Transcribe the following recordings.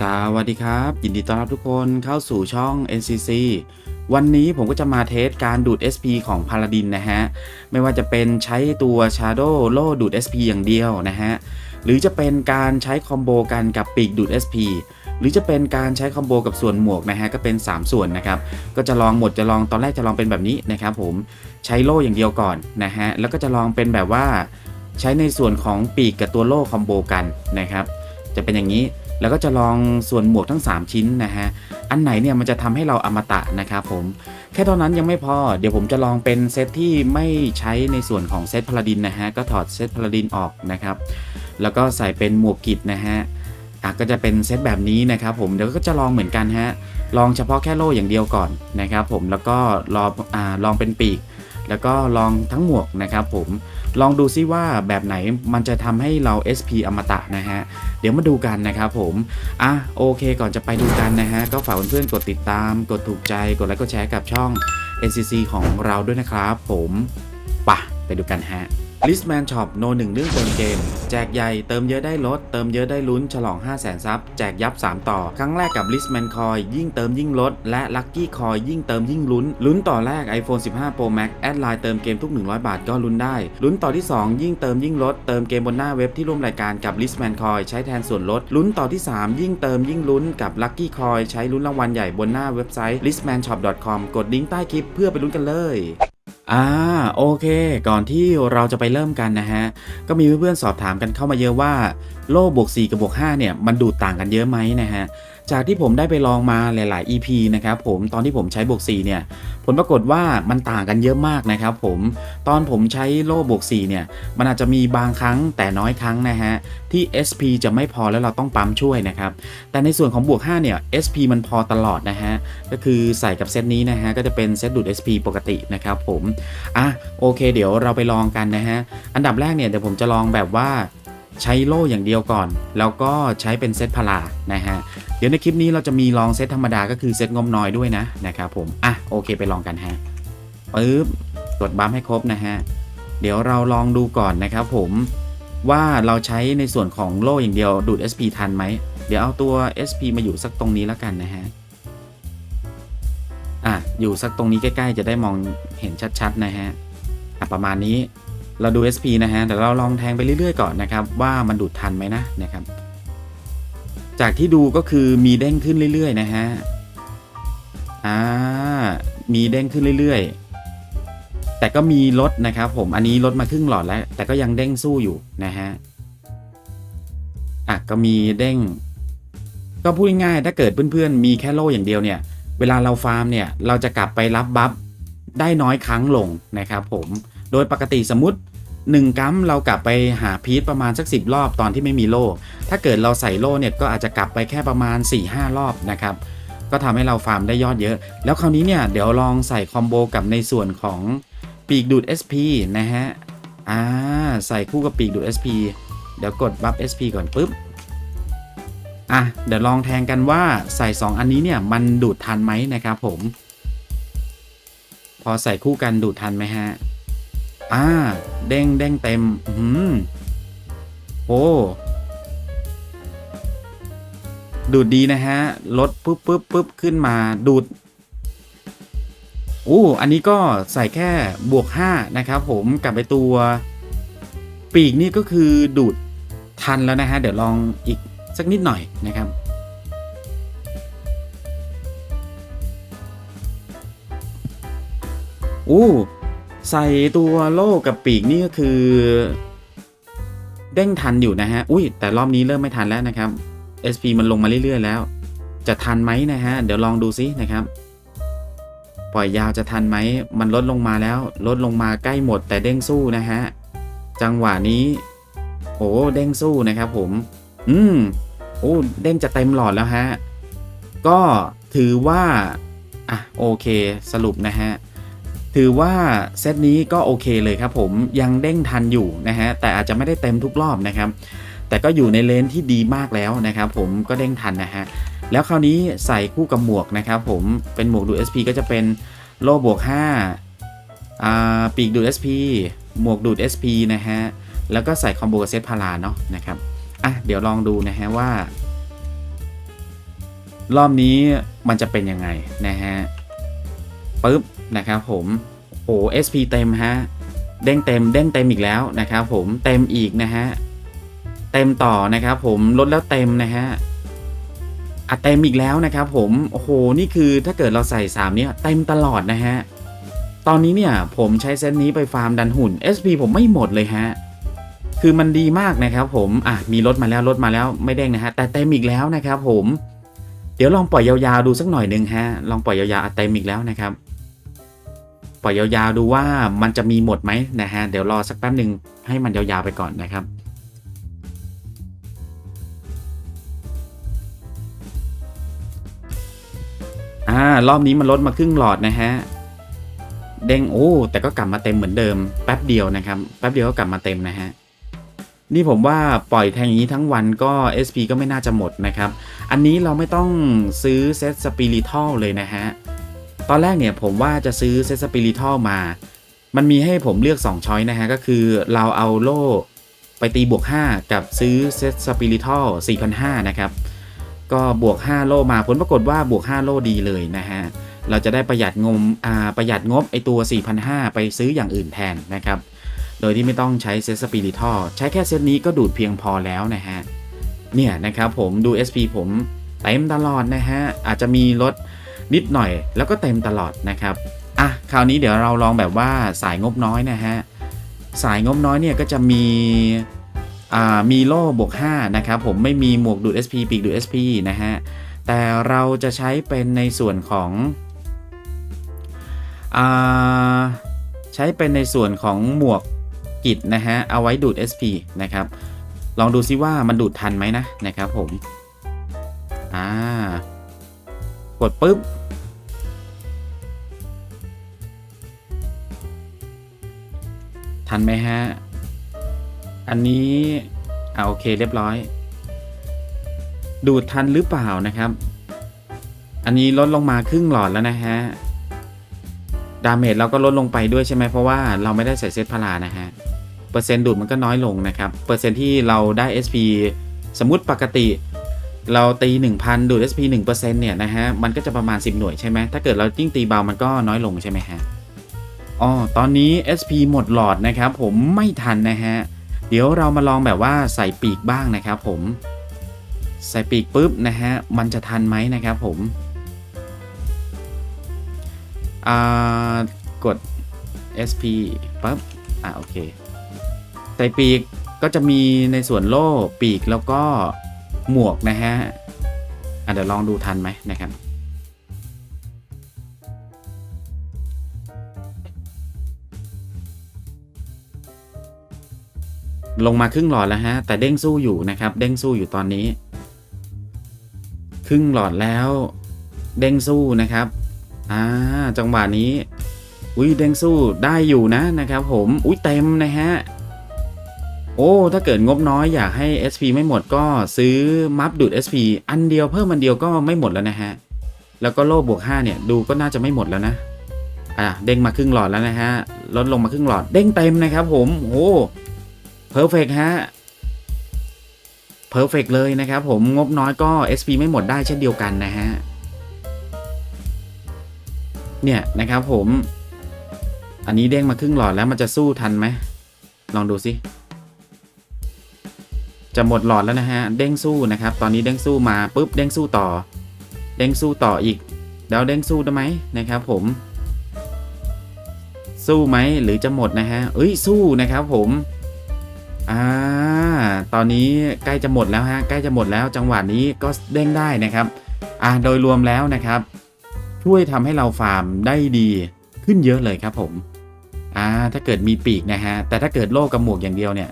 สวัสดีครับ ยินดีต้อนรับทุกคนเข้าสู่ช่อง NCC วันนี้ผมก็จะมาเทสการดูด SP ของ Paladin นะฮะ ไม่ว่าจะเป็นใช้ตัว Shadow โล่ดูด SP อย่างเดียวนะฮะ หรือจะเป็นการใช้คอมโบกันกับปีกดูด SP หรือจะเป็นการใช้คอมโบกับส่วนหมวกนะฮะก็เป็น 3 ส่วนนะครับก็จะลองหมดจะลองตอนแรกจะลองเป็นแบบนี้นะครับผมใช้โล่อย่างเดียวก่อนนะฮะแล้วก็จะลองเป็นแบบว่า ใช้ในส่วนของปีกกับตัวโล่คอมโบกันนะครับจะเป็นอย่างนี้ แล้วก็จะลองส่วนหมวกทั้ง 3 ชิ้นนะฮะ อันไหนเนี่ยมันจะทำให้เราอมตะนะครับผม แค่เท่านั้นยังไม่พอ เดี๋ยวผมจะลองเป็นเซตที่ไม่ใช้ในส่วนของเซตพาราดินนะฮะ ก็ถอดเซตพาราดินออกนะครับ แล้วก็ใส่เป็นหมวกกิจนะฮะก็จะเป็นเซตแบบนี้นะครับผม เดี๋ยวก็จะลองเหมือนกันฮะ ลองเฉพาะแค่โล่อย่างเดียวก่อนนะครับผม แล้วก็ลองอลองเป็นปีก แล้วก็ลองทั้งหมวกนะครับผมลองดูซิว่าแบบไหนมันจะทำให้เรา SP อมตะนะฮะ เดี๋ยวมาดูกันนะครับผม อะโอเคก่อนจะไปดูกันนะฮะ ก็ฝากเพื่อนๆกดติดตาม กดถูกใจ กดไลค์กดแชร์กับช่อง NCC ของเราด้วยนะครับผมปะไปดูกันฮะ Listman Shop โนหนึ่งเรื่องเติมเกม แจกใหญ่เติมเยอะได้ลด เติมเยอะได้ลุ้นฉลอง 5 0 0 0 0 0ซับแจกยับ 3 ต่อ ครั้งแรกกับ Listman Coin ยิ่งเติมยิ่งลด และ Lucky Coin ยิ่งเติมยิ่งลุ้น ลุ้นต่อแรก iPhone 15 Pro Max แอดไลน์เติมเกมทุก 100 บาทก็ลุ้นได้ ลุ้นต่อที่ 2 ยิ่งเติมยิ่งลด เติมเกมบนหน้าเว็บที่ร่วมรายการกับ Listman Coin ใช้แทนส่วนลด ลุ้นต่อที่ 3 ยิ่งเติมยิ่งลุ้นกับ Lucky Coin ใช้ลุ้นรางวัลใหญ่บนหน้าเว็บไซต์ listmanshop.com กดลิงก์ใต้คลิปเพื่อไปลุ้นกันเลย อ่าโอเค ก่อนที่เราจะไปเริ่มกันนะฮะ ก็มีเพื่อนๆสอบถามกันเข้ามาเยอะว่า โล่บวก 4 กับบวก 5 เนี่ย มันดูดต่างกันเยอะไหมนะฮะ จากที่ผมได้ไปลองมาหลาย ๆ EP นะครับผมตอนที่ผมใช้บวก4เนี่ยผลปรากฏว่ามันต่างกันเยอะมากนะครับผมตอนผมใช้โล่บวก4เนี่ยมันอาจจะมีบางครั้งแต่น้อยครั้งนะฮะที่ SP จะไม่พอแล้วเราต้องปั๊มช่วยนะครับแต่ในส่วนของบวก5เนี่ย SP มันพอตลอดนะฮะก็คือใส่กับเซตนี้นะฮะก็จะเป็นเซตดูด SP ปกตินะครับผมอะโอเค เดี๋ยวเราไปลองกันนะฮะอันดับแรกเนี่ยเดี๋ยวผมจะลองแบบว่า ใช้โล่อย่างเดียวก่อน แล้วก็ใช้เป็นเซตพลานะฮะ เดี๋ยวในคลิปนี้เราจะมีลองเซตธรรมดาก็คือเซตงบน้อยด้วยนะนะครับผม อะโอเคไปลองกันฮะปึ๊บกดบัมให้ครบนะฮะ เดี๋ยวเราลองดูก่อนนะครับผมว่าเราใช้ในส่วนของโล่อย่างเดียวดูด SP ทันไหม เดี๋ยวเอาตัว SP มาอยู่สักตรงนี้แล้วกันนะฮะ อะอยู่สักตรงนี้ใกล้ๆ จะได้มองเห็นชัดๆนะฮะ อะประมาณนี้ เราดู SP นะฮะเดี๋ยวเราลองแทงไปเรื่อยๆก่อนนะครับ ว่ามันดูดทันไหมนะนะครับ จากที่ดูก็คือมีเด้งขึ้นเรื่อยๆนะฮะ อ่า มีเด้งขึ้นเรื่อยๆ แต่ก็มีลดนะครับผม อันนี้ลดมาครึ่งหลอดแล้ว แต่ก็ยังเด้งสู้อยู่นะฮะ อะก็มีเด้ง ก็พูดง่ายๆ ถ้าเกิดเพื่อนๆ มีแค่โล่อย่างเดียวเนี่ย เวลาเราฟาร์มเนี่ย เราจะกลับไปรับบัฟได้น้อยครั้งลงนะครับผม โดยปกติสมมติ1กัมเรากลับไปหาพีทประมาณสัก 10 รอบตอนที่ไม่มีโล่ ถ้าเกิดเราใส่โล่เนี่ยก็อาจจะกลับไปแค่ประมาณ 4-5 รอบนะครับ ก็ทำให้เราฟาร์มได้ยอดเยอะ แล้วคราวนี้เนี่ยเดี๋ยวลองใส่คอมโบกับในส่วนของปีกดูด SP นะฮะ อ่า ใส่คู่กับปีกดูด SP เดี๋ยวกดบัฟ SP ก่อนปุ๊บ อะ เดี๋ยวลองแทงกันว่าใส่ 2 อันนี้เนี่ยมันดูดทันไหมนะครับผม พอใส่คู่กันดูดทันไหมฮะ อ่า เด้งเด้งเต็ม อืมโอ้ดูดดีนะฮะ ลดปุ๊บปุ๊บปุ๊บขึ้นมาดูดโอ้อันนี้ก็ใส่แค่บวก 5 นะครับผมกับไปตัว ปีกนี่ก็คือดูดทันแล้วนะฮะ เดี๋ยวลองอีกสักนิดหน่อยนะครับ อู้ ใส่ตัวโล่กับปีกนี่ก็คือ เด้งทันอยู่นะฮะ อุ้ยแต่รอบนี้เริ่มไม่ทันแล้วนะครับ SP มันลงมาเรื่อยๆแล้ว จะทันไหมนะฮะ เดี๋ยวลองดูซินะครับ ปล่อยยาวจะทันไหม มันลดลงมาแล้ว ลดลงมาใกล้หมดแต่เด้งสู้นะฮะ จังหวะนี้ โอ้เด้งสู้นะครับผม อืมโอ้เด้งจะเต็มหลอดแล้วฮะ ก็ถือว่า อะโอเคสรุปนะฮะ ถือว่าเซตนี้ก็โอเคเลยครับผมยังเด้งทันอยู่นะฮะแต่อาจจะไม่ได้เต็มทุกรอบนะครับ แต่ก็อยู่ในเลนที่ดีมากแล้วนะครับผมก็เด้งทันนะฮะแล้วคราวนี้ใส่คู่กับหมวกนะครับผมเป็นหมวกดู SP ก็จะเป็นโล่บวก5อ่าปีกดูด SP หมวกดูด SP นะฮะแล้วก็ใส่คอมโบกับเซตพาราเนาะนะครับอะเดี๋ยวลองดูนะฮะว่า รอบนี้มันจะเป็นยังไงนะฮะ ปึ๊บนะครับผมโอ้ SP เต็มฮะเด้งเต็มเด้งเต็มอีกแล้วนะครับผมเต็มอีกนะฮะเต็มต่อนะครับผมลดแล้วเต็มนะฮะอะเต็มอีกแล้วนะครับผมโอ้โหนี่คือถ้าเกิดเราใส่3เนี่ยเต็มตลอดนะฮะตอนนี้เนี่ยผมใช้เซตนี้ไปฟาร์มดันหุ่น SP ผมไม่หมดเลยฮะคือมันดีมากนะครับผมอะมีรถมาแล้วรถมาแล้วไม่เด้งนะฮะแต่เต็มอีกแล้วนะครับผมเดี๋ยวลองปล่อยยาวๆดูสักหน่อยหนึ่งฮะลองปล่อยยาวๆเต็มอีกแล้วนะครับ ล่อยยาวๆดูว่ามันจะมีหมดไหมนะฮะเดี๋ยวรอสักแป๊บหนึ่งให้มันยาวๆไปก่อนนะครับอ่ารอบนี้มันลดมาครึ่งหลอดนะฮะเด้งโอ้แต่ก็กลับมาเต็มเหมือนเดิมแป๊บเดียวนะครับแป๊บเดียวก็กลับมาเต็มนะฮะนี่ผมว่าปล่อยแทงอย่างนี้ทั้งวันก็ SP ก็ไม่น่าจะหมดนะครับ อันนี้เราไม่ต้องซื้อเซตสปิริทัลเลยนะฮะ ตอนแรกเนี่ยผมว่าจะซื้อเซตสปิริทัลมา มันมีให้ผมเลือก 2 ช้อยนะฮะ ก็คือเราเอาโล่ไปตีบวก 5 กับซื้อเซตสปิริทัล4,500 นะครับ ก็บวก 5 โล่มาผลปรากฏว่าบวก 5 โล่ดีเลยนะฮะ เราจะได้ประหยัดงมอ่าประหยัดงบไอตัว 4,500 ไปซื้ออย่างอื่นแทนนะครับ โดยที่ไม่ต้องใช้เซตสปิริทอใช้แค่เซตนี้ก็ดูดเพียงพอแล้วนะฮะ เนี่ยนะครับผมดู SP ผมเต็มตลอดนะฮะ อาจจะมีลด นิดหน่อยแล้วก็เต็มตลอดนะครับอะคราวนี้เดี๋ยวเราลองแบบว่าสายงบน้อยนะฮะสายงบน้อยเนี่ยก็จะมีอ่ามีโล่บวก5นะครับผมไม่มีหมวกดูด SP ปีกดูด SP นะฮะแต่เราจะใช้เป็นในส่วนของอ่าใช้เป็นในส่วนของหมวกกิจนะฮะเอาไว้ดูด SP นะครับลองดูซิว่ามันดูดทันไหมนะนะครับผมอ่า กดปุ๊บ ทันไหมฮะ อันนี้อ่าโอเคเรียบร้อย ดูดทันหรือเปล่านะครับ อันนี้ลดลงมาครึ่งหลอดแล้วนะฮะ ดาเมจเราก็ลดลงไปด้วยใช่ไหมเพราะว่าเราไม่ได้ใส่เซตพลานะฮะ เปอร์เซ็นต์ดูดมันก็น้อยลงนะครับ เปอร์เซ็นต์ที่เราได้ SP สมมุติปกติ เราตี1000 ดูด SP 1%เนี่ยนะฮะ มันก็จะประมาณ 10 หน่วยใช่ไหม ถ้าเกิดเรายิ่งตีเบา มันก็น้อยลงใช่ไหมฮะ อ๋อ ตอนนี้ SP หมดหลอดนะครับ ผมไม่ทันนะฮะ เดี๋ยวเรามาลองแบบว่าใส่ปีกบ้างนะครับผม ใส่ปีกปุ๊บนะฮะ มันจะทันไหมนะครับผม อ่า กด SP ปั๊บ อ่าโอเค ใส่ปีกก็จะมีในส่วนโล่ปีกแล้วก็ หมวกนะฮะอะเดี๋ยวลองดูทันไหมนะครับลงมาครึ่งหลอดแล้วฮะ แต่เด้งสู้อยู่นะครับ เด้งสู้อยู่ตอนนี้ ครึ่งหลอดแล้ว เด้งสู้นะครับอ่าจังหวะนี้อุ้ยเด้งสู้ได้อยู่นะนะครับ ผมอุ้ยเต็มนะฮะ โอ้ ถ้าเกิดงบน้อยอยากให้ SP ไม่หมดก็ซื้อมัฟดูด SP อันเดียวเพิ่มอันเดียวก็ไม่หมดแล้วนะฮะ แล้วก็โล่บวก 5 เนี่ยดูก็น่าจะไม่หมดแล้วนะ อะเด้งมาครึ่งหลอดแล้วนะฮะ ลดลงมาครึ่งหลอดเด้งเต็มนะครับผมโอ้เพอร์เฟกฮะเพอร์เฟกเลยนะครับผมงบน้อยก็ SP ไม่หมดได้เช่นเดียวกันนะฮะ เนี่ยนะครับผม อันนี้เด้งมาครึ่งหลอดแล้วมันจะสู้ทันไหมลองดูสิ จะหมดหลอดแล้วนะฮะ เด้งสู้นะครับ ตอนนี้เด้งสู้มาปุ๊บเด้งสู้ต่อ เด้งสู้ต่ออีกแล้วเด้งสู้ได้ไหมนะครับ ผม สู้ไหมหรือจะหมดนะฮะเอ้ยสู้นะครับ ผมอ่าตอนนี้ใกล้จะหมดแล้วฮะใกล้จะหมดแล้วจังหวะนี้ก็เด้งได้นะครับอ่าโดยรวมแล้วนะครับ ช่วยทำให้เราฟาร์มได้ดีขึ้นเยอะเลยครับผมอ่าถ้าเกิดมีปีกนะฮะแต่ถ้าเกิดโล่กับหมวกอย่างเดียวเนี่ย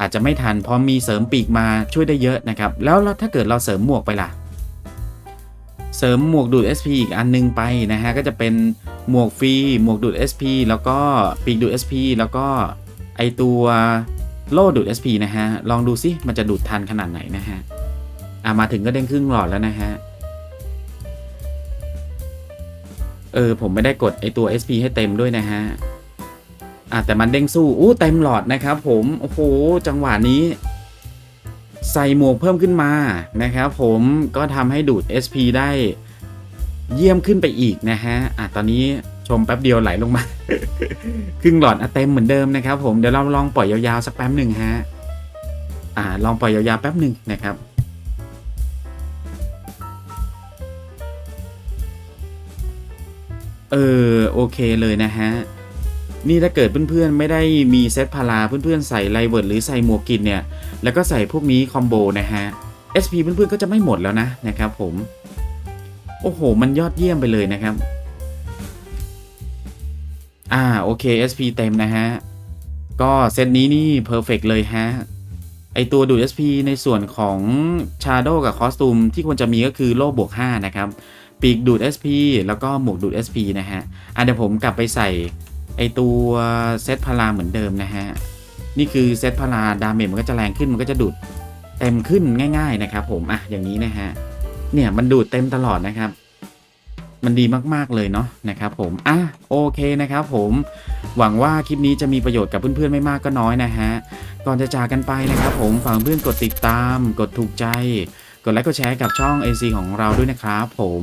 อาจจะไม่ทันพอมีเสริมปีกมาช่วยได้เยอะนะครับ แล้วถ้าเกิดเราเสริมหมวกไปล่ะ เสริมหมวกดูด SP อีกอันนึงไปนะฮะก็จะเป็นหมวกฟรีหมวกดูด SP แล้วก็ปีกดูด SP แล้วก็ไอตัวโล่ดูด SP นะฮะ ลองดูซิมันจะดูดทันขนาดไหนนะฮะอ่ามาถึงก็เด้งครึ่งหลอดแล้วนะฮะ เออผมไม่ได้กดไอตัว SP ให้เต็มด้วยนะฮะ อะแต่มันเด้งสู้อู้เต็มหลอดนะครับผมโอ้โหจังหวะนี้ ใส่หมวกเพิ่มขึ้นมานะครับผมก็ทำให้ดูด SP ได้เยี่ยมขึ้นไปอีกนะฮะอะตอนนี้ชมแป๊บเดียวไหลลงมา ครึ่งหลอดอะเต็มเหมือนเดิมนะครับผมเดี๋ยวเราลองปล่อยยาวๆสักแป๊บหนึ่งฮะอ่าลองปล่อยยาวๆแป๊บหนึ่งนะครับเออโอเคเลยนะฮะ นี่ถ้าเกิดเพื่อนๆไม่ได้มีเซตพาราเพื่อนๆใส่ไลเวิร์ดหรือใส่หมวกกินเนี่ย แล้วก็ใส่พวกนี้คอมโบนะฮะ SP เพื่อนๆก็จะไม่หมดแล้วนะนะครับผม โอ้โห มันยอดเยี่ยมไปเลยนะครับ อ่าโอเค SP เต็มนะฮะ ก็เซตนี้นี่เพอร์เฟกเลยฮะ ไอตัวดูด SP ในส่วนของ Shadow กับคอสตูมที่ควรจะมีก็คือโล่บวก 5 นะครับ ปีกดูด SP แล้วก็หมวกดูด SP นะฮะ อะเดี๋ยวผมกลับไปใส่ ไอตัวเซตพาราเหมือนเดิมนะฮะ นี่คือเซตพาราดาเมจมันก็จะแรงขึ้นมันก็จะดูดเต็มขึ้นง่าย ๆนะครับ ผมอะอย่างนี้นะฮะเนี่ยมันดูดเต็มตลอดนะครับ มันดีมากๆเลยเนาะนะครับ ผมอะโอเคนะครับผมหวังว่าคลิปนี้จะมีประโยชน์กับเพื่อนๆไม่มากก็น้อยนะฮะก่อนจะจากกันไปนะครับ ผมฝากเพื่อนกดติดตาม กดถูกใจ กดไลค์กดแชร์กับช่อง AC ของเราด้วยนะครับ ผม